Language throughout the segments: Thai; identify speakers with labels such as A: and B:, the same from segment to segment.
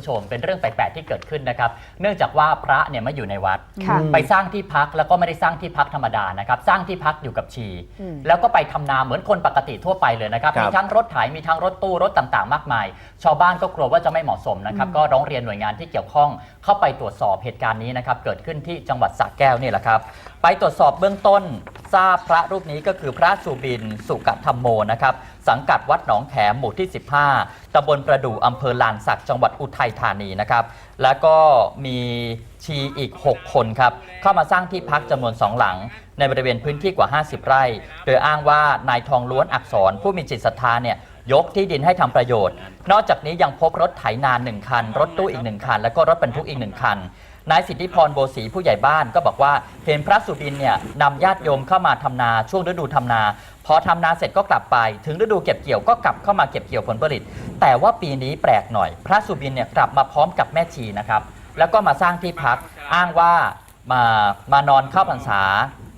A: ผู้ชม เป็นเรื่องแปลกๆที่เกิดขึ้นนะครับ เนื่องจากว่าพระเนี่ยไม่อยู่ในวัด
B: ค่ะ
A: ไปสร้างที่พักแล้วก็ไม่ได้สร้างที่พักธรรมดานะครับ สร้างที่พักอยู่กับชี
B: อืม
A: แล้วก็ไปทำนาเหมือนคนปกติทั่วไปเลยนะครับ
C: ครับ
A: มีทั้งรถไถมีทั้งรถตู้รถต่างๆ มากมาย ชาวบ้านก็กลัวว่าจะไม่เหมาะสมนะครับ ก็ร้องเรียนหน่วยงานที่เกี่ยวข้องเข้าไปตรวจสอบเหตุการณ์นี้นะครับ เกิดขึ้นที่จังหวัดสระแก้วนี่แหละครับ ไปตรวจสอบเบื้องต้นทราบพระรูปนี้ก็คือพระสุบินสุกธรรมโมนะครับ สังกัดวัดหนองแขมหมู่ที่ 15ตำบลประดู่อำเภอลานสักจังหวัดอุทัยธานีนะครับ แล้วก็มีชีอีก 6 คนครับ เข้ามาสร้างที่พักจำนวน 2 หลัง ในบริเวณพื้นที่กว่า 50 ไร่ โดยอ้างว่านายทองล้วนอักษรผู้มีจิตศรัทธาเนี่ย ยกที่ดินให้ทำประโยชน์ นอกจากนี้ยังพบรถไถนาหนึ่งคัน รถตู้อีกหนึ่งคัน แล้วก็รถบรรทุกอีกหนึ่งคันนายสิทธิพรโบศรีผู้ใหญ่บ้านก็บอกว่าเห็นพระสุบินเนี่ยนำญาติโยมเข้ามาทำนาช่วงฤดูทำนา พอทำนาเสร็จก็กลับไป ถึงฤดูเก็บเกี่ยวก็กลับเข้ามาเก็บเกี่ยวผลผลิต แต่ว่าปีนี้แปลกหน่อย พระสุบินเนี่ยกลับมาพร้อมกับแม่ชีนะครับ แล้วก็มาสร้างที่พักอ้างว่ามามานอนเข้าพรรษา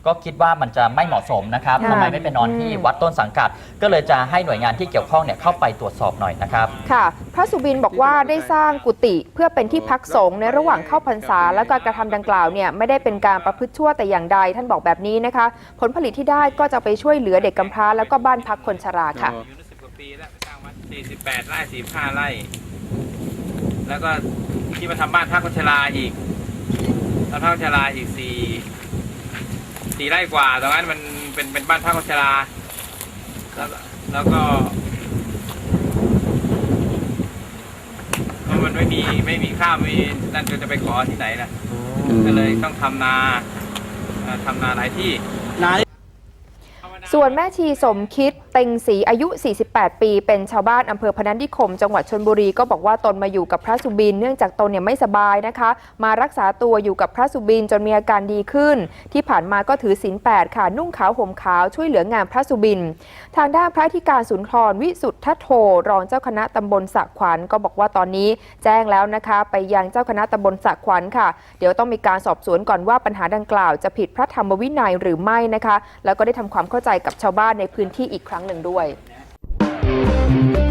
A: ก็คิดว่ามันจะไม่เหมาะสมนะครับ
B: ค่ะ
A: ทำไมไม่ไปนอนที่วัดต้นสังกัด ก็เลยจะให้หน่วยงานที่เกี่ยวข้องเนี่ยเข้าไปตรวจสอบหน่อยนะครับ
B: ค่ะ พระสุบินบอกว่าได้สร้างกุฏิเพื่อเป็นที่พักสงฆ์ในระหว่างเข้าพรรษา และการกระทำดังกล่าวเนี่ยไม่ได้เป็นการประพฤติชั่วแต่อย่างใดท่านบอกแบบนี้นะคะ ผลผลิตที่ได้ก็จะไปช่วยเหลือเด็กกำพร้าแล้วก็บ้านพักคนชราค่ะ
D: อยู่ได้สิบกว่าปีแล้วไปสร้างวัด48ไร่45ไร่ แล้วก็ที่มาทำบ้านพักคนชราอีกบ้านพักคนชราอีกสี่ สี่ไร่กว่าตรงนั้นมันเป็นเป็นบ้านพักคนชราแล้วก็แล้วก็เพราะมันไม่มีไม่มีข้าวไม่มีนั่นก็จะไปขอที่ไหนล่ะก็เลยต้องทำนาเอ่อทำนาหลายที่
B: ส่วนแม่ชีสมคิดเต็งศรีอายุ 48 ปี เป็นชาวบ้านอำเภอพนัสนิคม จังหวัดชนบุรีก็บอกว่าตนมาอยู่กับพระสุบิน เนื่องจากตนเนี่ยไม่สบายนะคะ มารักษาตัวอยู่กับพระสุบินจนมีอาการดีขึ้น ที่ผ่านมาก็ถือศีลแปดค่ะ นุ่งขาวห่มขาวช่วยเหลืองานพระสุบิน ทางด้านพระธิการสุนทรวิสุทธโธรองเจ้าคณะตำบลสะขวัญก็บอกว่าตอนนี้แจ้งแล้วนะคะ ไปยังเจ้าคณะตำบลสะขวัญค่ะ เดี๋ยวต้องมีการสอบสวนก่อนว่าปัญหาดังกล่าว จะผิดพระธรรมวินัยหรือไม่นะคะ แล้วก็ได้ทำความเข้าใจกับชาวบ้านในพื้นที่อีกครัรั้งหนึ่งด้วย